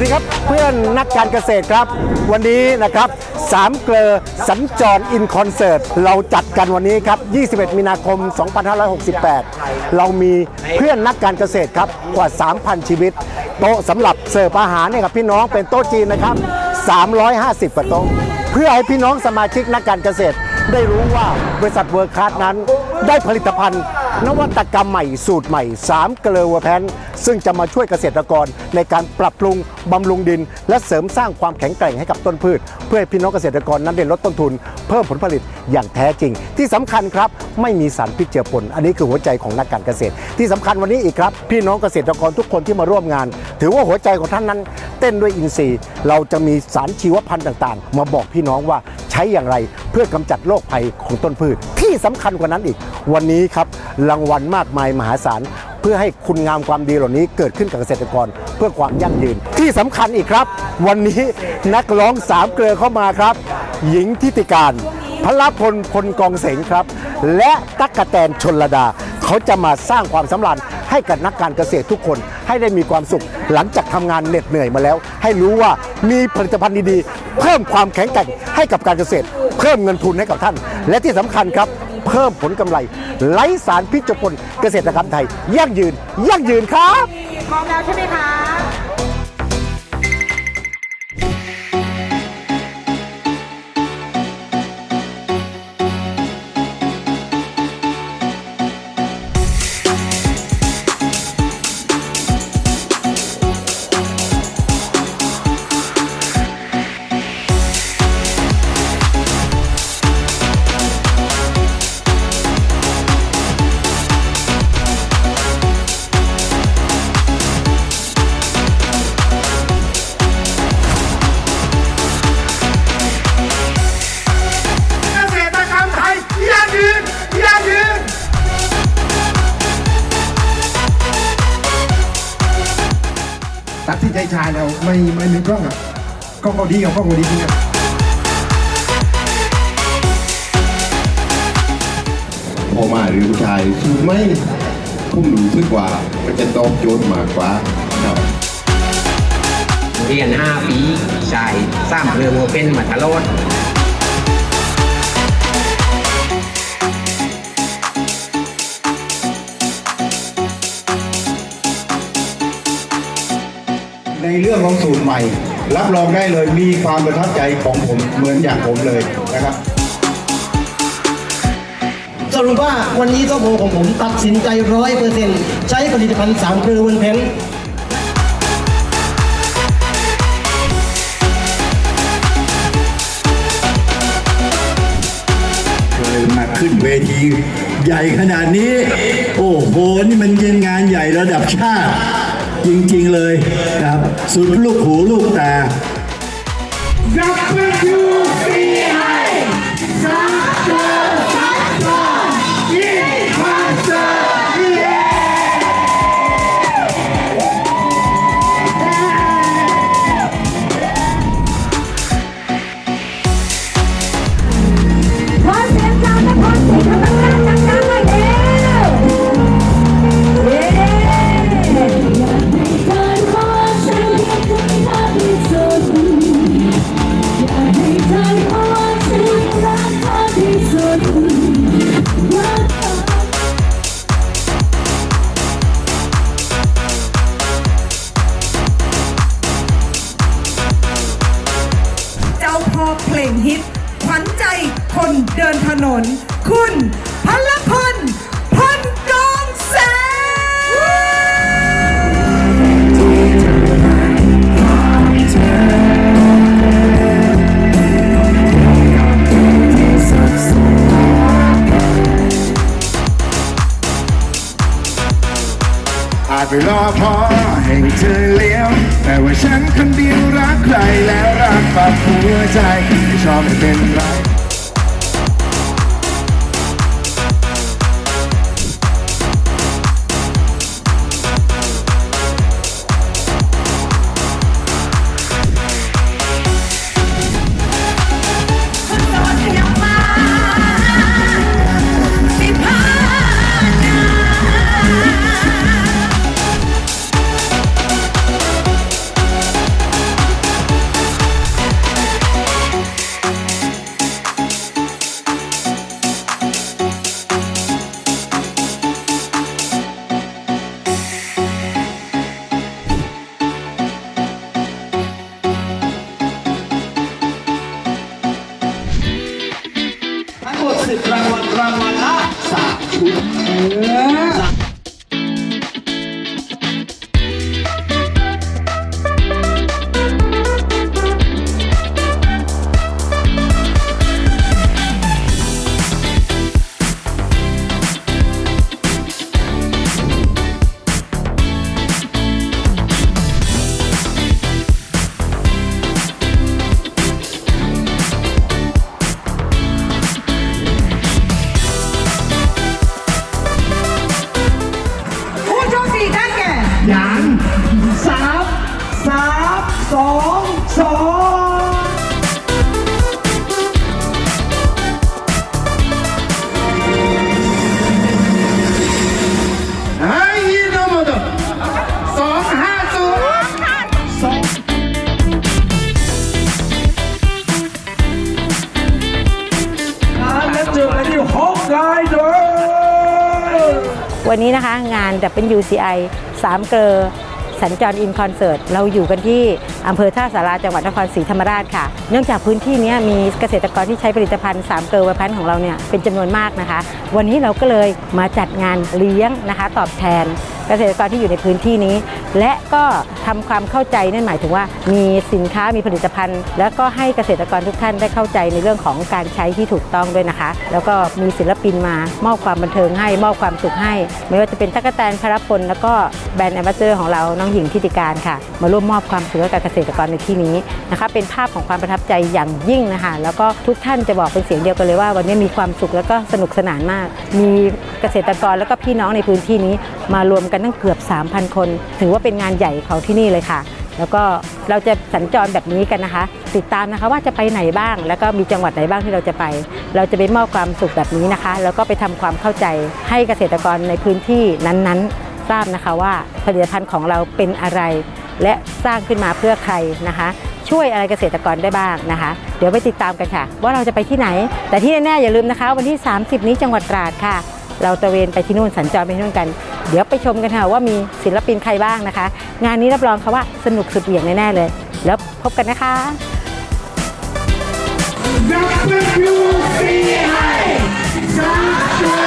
ดีครับเพื่อนนักการเกษตรครับ วันนี้นะครับสามเกลอสัญจรอินคอนเสิร์ตเราจัดกันวันนี้ครับ 21 มีนาคม 2568 เรามีเพื่อนนักการเกษตรครับกว่า 3,000 ชีวิต โต๊ะสำหรับเสิร์ฟอาหารเนี่ยครับพี่น้องเป็นโต๊ะจีนนะครับ 350กว่าโต๊ะเพื่อให้พี่น้องสมาชิกนักการเกษตร ได้รู้ว่าบริษัทเวิร์คคาร์ดนั้น ได้ผลิตภัณฑ์นวัตกรรมใหม่สูตรใหม่ 3 เกลือเวอร์แพน ซึ่งจะมาช่วยเกษตรกรในการปรับปรุงบำรุงดิน และเสริมสร้างความแข็งแกร่งให้กับต้นพืช เพื่อให้พี่น้องเกษตรกรนั้นได้ลดต้นทุน เพิ่มผลผลิตอย่างแท้จริง ที่สำคัญครับไม่มีสารพิษเจือปนอันนี้คือหัวใจของนักการเกษตร ที่สำคัญวันนี้อีกครับพี่น้องเกษตรกรทุกคนที่มาร่วมงาน ถือว่าหัวใจของท่านนั้น เต้นด้วยอินทรีย์ เราจะมีสารชีวพันธุ์ต่างๆ มาบอกพี่น้องว่าใช้อย่างไรเพื่อกำจัดโรคภัยของต้นพืช ที่สำคัญกว่านั้นอีก วันนี้ครับรางวัลมากมายมหาศาล เพื่อให้คุณงามความดีเหล่านี้เกิดขึ้นกับเกษตรกรเพื่อความยั่งยืน ที่สำคัญอีกครับ วันนี้นักร้องสามเกลือเข้ามาครับ หญิงทิติการพระพลพลกองเสงครับ และตั๊กกะแตนชนระดา เขาจะมาสร้างความสำราญให้กับนักการเกษตรทุกคนให้ได้มีความสุข หลังจากทำงานเหน็ดเหนื่อยมาแล้ว ให้รู้ว่ามีผลิตภัณฑ์ดีๆ เพิ่มความแข็งแกร่งให้กับการเกษตร เพิ่มเงินทุนให้กับท่าน และที่สำคัญครับ เพิ่มผลกำไรไร้สารพิษจพลเกษตรกรรมไทยยั่งยืนยั่งยืนครับพร้อมแล้วใช่ไหมคะ ตัดสินใจชายแล้วไม่ไม่มีกล้องอะกล้องเขาดีกับกล้องเขาดีจริงอะพอมาหรือผู้ชายคือไม่ผมรู้สึกว่ามันจะตอบโจทย์มากกว่าครับเรียน 5 ปีชายสร้างเรือโมเป็นมาตลอด เรื่องของสูตรใหม่ รับรองได้เลยมีความประทับใจของผมเหมือนอย่างผมเลยนะครับสรุปว่าวันนี้ก็โมของผมตัดสินใจร้อยเปอร์เซ็นต์ใช้ผลิตภัณฑ์สามเกลือวันเพนเคยมาขึ้นเวที ใหญ่ขนาดนี้ โอ้โห นี่มันเป็นงานใหญ่ระดับชาติ จริงๆเลยนะครับ สุดลูกหูลูกตา ฮิตขวัญใจคนเดินถนน คุณพลพลพลกองแสงอาจไปรอพอให้เธอเลี้ยว แต่ว่าฉันคนเดียวรักใครแล้วรักแบบหัวใจ ไม่ช วันนี้นะคะงาน WCI 3 เกลอสัญจรอินคอนเสิร์ตเราอยู่กันที่อำเภอท่าสาราจังหวัดนครศรีธรรมราชค่ะ เนื่องจากพื้นที่นี้มีเกษตรกรที่ใช้ผลิตภัณฑ์3เกลอเวพันของเราเนี่ยเป็นจำนวนมากนะคะ วันนี้เราก็เลยมาจัดงานเลี้ยงนะคะ ตอบแทน เกษตรกรที่อยู่ในพื้นที่นี้ และก็ทำความเข้าใจนั่นหมายถึงว่า มีสินค้ามีผลิตภัณฑ์ แล้วก็ให้เกษตรกรทุกท่านได้เข้าใจในเรื่องของการใช้ที่ถูกต้องด้วยนะคะ แล้วก็มีศิลปินมามอบความบันเทิงให้มอบความสุขให้ ไม่ว่าจะเป็นตั๊กแตนพรพลแล้วก็แบรนด์แอมบาสเดอร์ของเราน้องหญิงทิติการค่ะ มาร่วมมอบความสุขกับเกษตรกรในที่นี้นะคะ เป็นภาพของความประทับใจอย่างยิ่งนะคะแล้วก็ทุกท่านจะบอกเป็นเสียงเดียวกันเลยว่า วันนี้มีความสุขแล้วก็สนุกสนานมาก มีเกษตรกรแล้วก็พี่น้องในพื้นที่นี้มารวมกันตั้งเกือบ 3,000 คน ถือว่าเป็นงานใหญ่ของที่นี่เลยค่ะ แล้วก็เราจะสัญจรแบบนี้กันนะคะ ติดตามนะคะว่าจะไปไหนบ้าง แล้วก็มีจังหวัดไหนบ้างที่เราจะไป เราจะไปมอบความสุขแบบนี้นะคะ แล้วก็ไปทำความเข้าใจให้เกษตรกรในพื้นที่นั้นๆ ทราบนะคะว่าผลิตภัณฑ์ของเราเป็นอะไรและสร้างขึ้นมาเพื่อใครนะคะ ช่วยอะไรเกษตรกรได้บ้างนะคะ เดี๋ยวไปติดตามกันค่ะ ว่าเราจะไปที่ไหน แต่ที่แน่ๆอย่าลืมนะคะ วันที่ 30 นี้จังหวัดตราดค่ะ เราตะเวนไปที่นู่นสัญจรไปที่นู่นกัน เดี๋ยวไปชมกันค่ะว่ามีศิลปินใครบ้างนะคะ งานนี้รับรองค่ะว่าสนุกสุดเหวี่ยงแน่เลย แล้วพบกันนะคะ w c i